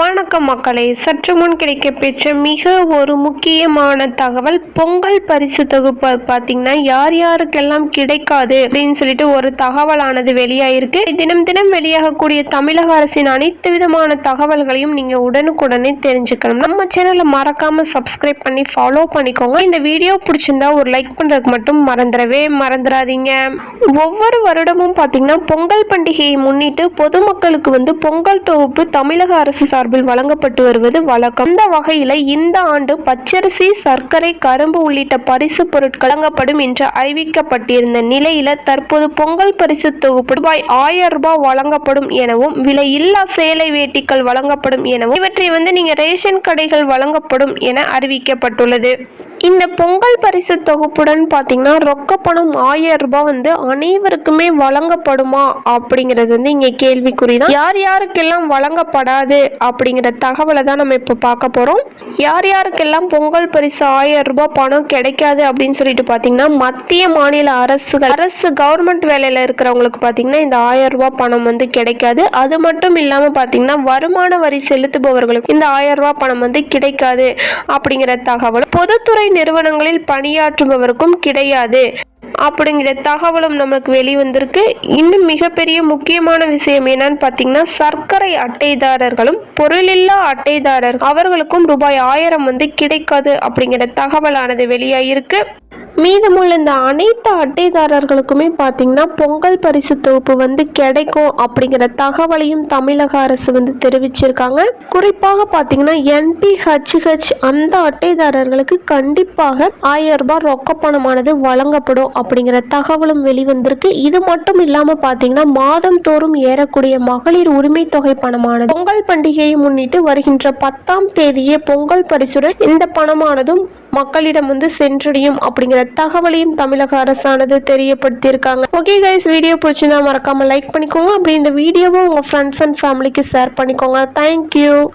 tomorrow வணக்கம் மக்களே சற்று முன் கிடைக்க பெற்ற மிக ஒரு முக்கியமான தகவல் பொங்கல் பரிசு தொகுப்பு பார்த்தீங்கன்னா யார் யாருக்கெல்லாம் கிடைக்காது அப்படின்னு சொல்லிட்டு ஒரு தகவலானது வெளியாயிருக்கு. தினம் தினம் வெளியாகக்கூடிய தமிழக அரசின் அனைத்து விதமான தகவல்களையும் நீங்க உடனுக்குடனே தெரிஞ்சுக்கணும். நம்ம சேனலை மறக்காம சப்ஸ்கிரைப் பண்ணி ஃபாலோ பண்ணிக்கோங்க. இந்த வீடியோ பிடிச்சிருந்தா ஒரு லைக் பண்றதுக்கு மட்டும் மறந்துடவே மறந்துடாதீங்க. ஒவ்வொரு வருடமும் பார்த்தீங்கன்னா பொங்கல் பண்டிகையை முன்னிட்டு பொதுமக்களுக்கு வந்து பொங்கல் தொகுப்பு தமிழக அரசு சார்பில் வழங்கப்பட்டு வருவது வழக்கம். இந்த வகையில் இந்த ஆண்டு பச்சரிசி சர்க்கரை கரும்பு உள்ளிட்ட பரிசு பொருட்கள் வழங்கப்படும் என்று அறிவிக்கப்பட்டிருந்த நிலையில தற்போது பொங்கல் பரிசு தொகுப்பு ரூபாய் ஆயிரம் ரூபாய் வழங்கப்படும் எனவும் விலை இல்லா சேலை வேட்டிகள் வழங்கப்படும் எனவும் இவற்றை வந்து நீங்க ரேஷன் கடைகள் வழங்கப்படும் என அறிவிக்கப்பட்டுள்ளது. இந்த பொங்கல் பரிசு தொகுப்புடன் பார்த்தீங்கன்னா ரொக்க பணம் ஆயிரம் ரூபாய் வந்து அனைவருக்குமே வழங்கப்படுமா அப்படிங்கிறது வந்து இங்கே கேள்விக்குறி தான் யார் யாருக்கெல்லாம் வழங்கப்படாது அப்படிங்கிற தகவலை தான் நம்ம இப்போ பார்க்க போகிறோம் யார் யாருக்கெல்லாம் பொங்கல் பரிசு ஆயிரம் ரூபாய் பணம் கிடைக்காது அப்படின்னு சொல்லிட்டு பார்த்தீங்கன்னா மத்திய மாநில அரசுகள் அரசு கவர்மெண்ட் வேலையில் இருக்கிறவங்களுக்கு பார்த்தீங்கன்னா இந்த ஆயிரம் ரூபாய் பணம் வந்து கிடைக்காது. அது மட்டும் இல்லாமல் பார்த்தீங்கன்னா வருமான வரி செலுத்துபவர்களுக்கு இந்த ஆயிரம் ரூபாய் பணம் வந்து கிடைக்காது அப்படிங்கிற தகவல். பொதுத்துறை நிறுவனங்களில் பணியாற்றுபவருக்கும் கிடையாது. அப்படிங்கிற தகவலும் நமக்கு வெளிவந்திருக்கு. இன்னும் மிகப்பெரிய முக்கியமான விஷயம் என்னன்னு பார்த்தீங்கன்னா சர்க்கரை அட்டைதாரர்களும் பொருளில்லா அட்டைதாரர் அவர்களுக்கும் ரூபாய் ஆயிரம் வந்து கிடைக்காது அப்படிங்கிற தகவலானது வெளியாகிருக்கு மீதமுள்ள இந்த அனைத்து அட்டைதாரர்களுக்குமே பார்த்தீங்கன்னா பொங்கல் பரிசு தொகுப்பு வந்து கிடைக்கும் அப்படிங்கிற தகவலையும் தமிழக அரசு வந்து தெரிவிச்சிருக்காங்க. குறிப்பாக பார்த்தீங்கன்னா என்பிஹெச்ஹெச் அந்த அட்டைதாரர்களுக்கு கண்டிப்பாக ஆயிரம் ரூபாய் ரொக்க பணமானது வழங்கப்படும் அப்படிங்கிற தகவலும் வெளிவந்திருக்கு. இது மட்டும் இல்லாமல் பார்த்தீங்கன்னா மாதம் தோறும் ஏறக்கூடிய மகளிர் உரிமை தொகை பணமானது பொங்கல் பண்டிகையை முன்னிட்டு வருகின்ற பத்தாம் தேதியே பொங்கல் பரிசுடன் இந்த பணமானதும் மக்களிடம் வந்து சென்றடையும் அப்படிங்கிற தகவலையும் தமிழக அரசானது தெரியப்படுத்தியிருக்காங்க. ஓகே கைஸ் வீடியோ பிடிச்சிருந்தா மறக்காம லைக் பண்ணிக்கோங்க. அப்படி இந்த வீடியோவை உங்க ஃப்ரெண்ட்ஸ் அண்ட் ஃபேமிலிக்கு ஷேர் பண்ணிக்கோங்க. Thank you